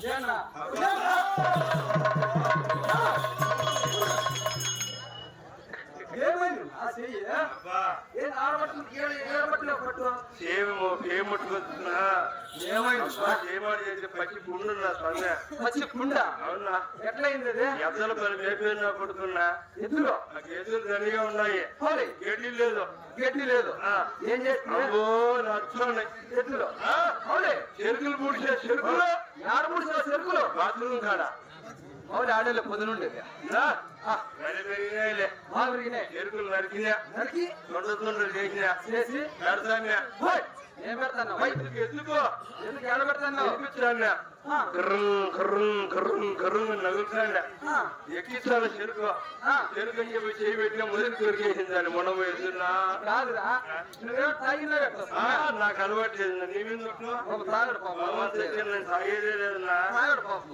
Yeah, nah. ఏడబట్టలే పట్టు ఏమో ఏముట్టుకొస్తున్నా ఏమైంది ఏమాడు చేసి పచ్చి పచ్చి అవునా? ఎట్లయింది ఎద్దల పని మేపేనా కొడుకున్నా ఎద్దులో నాకు ఎదురు దండిగా ఉన్నాయి. గడ్డి లేదు. గడ్డి లేదు. ఆ. ఏం ఎద్దులో ఆ? అవులే చెరుకులు పూడిసే చెరుకులు. ఆడ ముడిసిన చెరుకులు? బాత్రూమ్ కాడ. ಅವ್ರು ಆಡಲ್ಲ ಕುದುರುಂಡೆ ಎರುಕಲು ನರಿಕಿನ ನರಿಕಿ ದೊಡ್ಡ ದೊಡ್ಡ ನರಿಕಿನ ನರಸಾಮ್ಯ ఏం పెడతాను ఎందుకో? ఎందుకు ఎడ పెడతాను ఎక్కించానా కర్రం కర్రం కర్రం కర్రం నవ్వుతాడా ఎక్కించాలి చెరుకు. చెరుకు అని చెప్పి చేయి పెట్టిన మొదలు కొరికేసింది దాన్ని మొన్న వేస్తున్నా. కాదురా. నాకు అలవాటు లేదు నీ మీద తాగేదే లేదన్నా.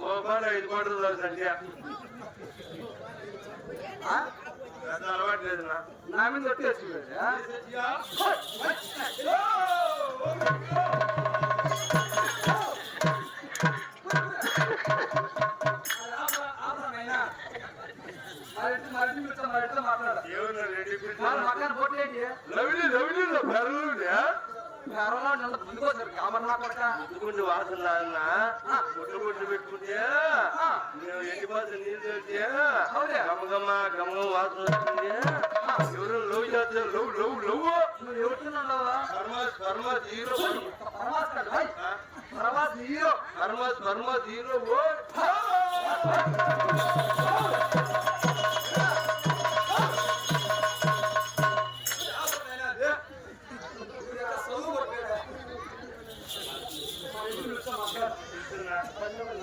గోపాలు కోట్లు సంధ్య లేదన్నా నా మీద కొడక. పుట్టుకుంటే వాసన పుట్టు పుట్టు పెట్టుకుంటే? ఆ. నేను ఎండి పాత్ర నీళ్ళు అవునే. గమగమ్మ గమగమ్మ వాసన వస్తుంది లవ్ చేస్తారు లవ్ లవ్ లవ్ నువ్వు ఎవరుతున్నావా కర్మ కర్మ జీరో పరమాస్ కాదు భాయ్ పరమాస్ హీరో కర్మ కర్మ జీరో ఓ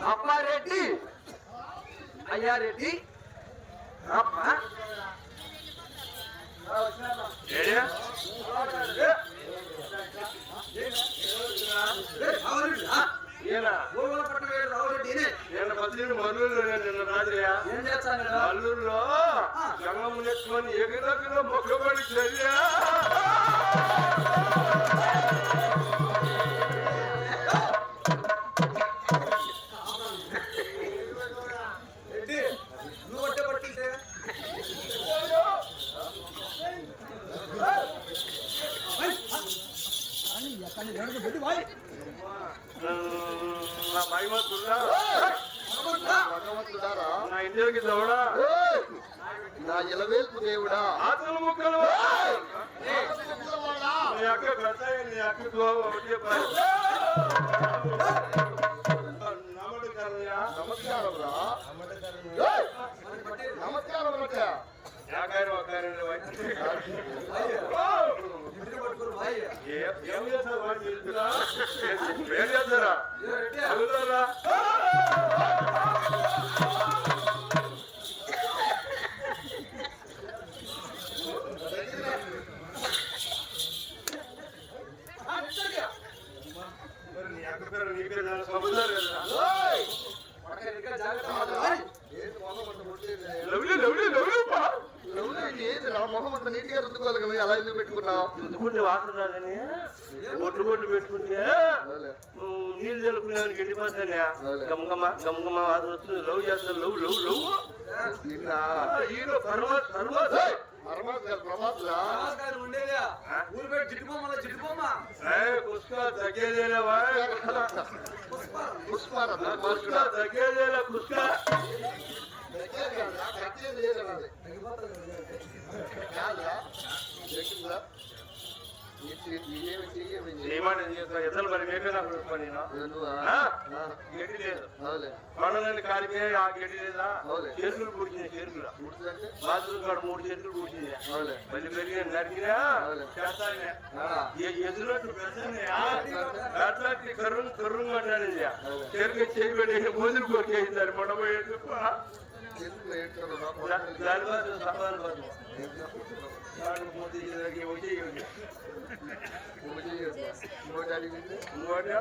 అప్పారెడ్డి అయ్యారెడ్డి అప్ప ఏడియా ఏనా నా ఇంటికి దవడా? ఏయ్! నా ఇలవేల్పు దేవుడా? ఆతుల ముక్కలు నీ అక్క పెద్ద నీ అక్క ఒకటే ఏం చేస్తారు ఏం చేస్తారా చదువుతారా నీ అక్క పేరు నీ పేరు జాగ్రత్త అలా ఎందుకు పెట్టుకున్నావు? ఎందుకుంటే వాసన రాదని? ఒట్లు కొట్లు పెట్టుకుంటే నీళ్ళు చల్లుకునేవాడికి వెళ్ళిపోతానే గమగమ గమగమ వాసన వస్తుంది. లవ్ చేస్తారు లవ్ లవ్ లవ్. జిడ్డుబొమ్మ. జిడ్డుబొమ్మ కుస్కా తగ్గేదేలేవా? పుష్పారా కుస్కా తగ్గేదేలే లేదు. కొండలని కాలికే ఆ గడ్డి లేదా? అవులే. చేతులు పూడ్చింది చేతులు. బాత్రూమ్ కాడ మూడు చేతులు పూడ్చింది మళ్ళీ పెరిగి నరికినా పెద్దనే అట్లాంటి కర్రం కర్రం అంటానిది చెరుకు చేయి పెట్టి మోదులు కొరికేసింది మొడబోయేది దాని ನಾನು ಮೋದಿ ಜಿಲ್ಲೆಗೆ ಹೋಗಿ ಮೋದಿ ಮೋದಿ ಮೋದಿ